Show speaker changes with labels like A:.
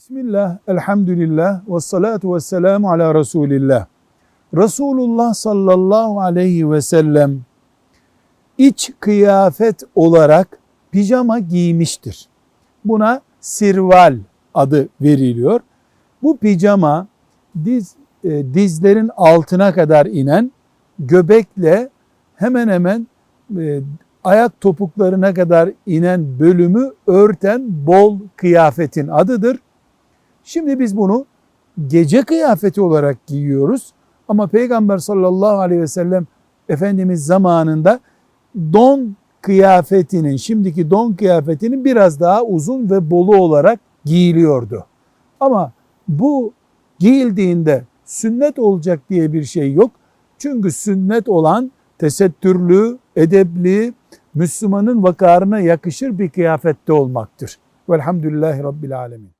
A: Bismillah, elhamdülillah, ve salatu ve selamu ala Resulillah. Resulullah sallallahu aleyhi ve sellem iç kıyafet olarak pijama giymiştir. Buna sirval adı veriliyor. Bu pijama diz, e, dizlerin altına kadar inen göbekle hemen hemen e, ayak topuklarına kadar inen bölümü örten bol kıyafetin adıdır. Şimdi biz bunu gece kıyafeti olarak giyiyoruz. Ama Peygamber sallallahu aleyhi ve sellem Efendimiz zamanında don kıyafetinin, şimdiki don kıyafetinin biraz daha uzun ve bolu olarak giyiliyordu. Ama bu giyildiğinde sünnet olacak diye bir şey yok. Çünkü sünnet olan tesettürlü, edepli, Müslümanın vakarına yakışır bir kıyafette olmaktır. Velhamdülillahi Rabbil Alemin.